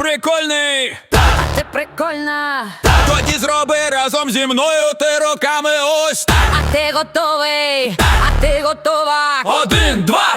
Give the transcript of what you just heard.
прикольний. Ти прикольна, Тоді зроби разом зі мною ти руками ось так. а ти готовий, а ти готова. Один, два,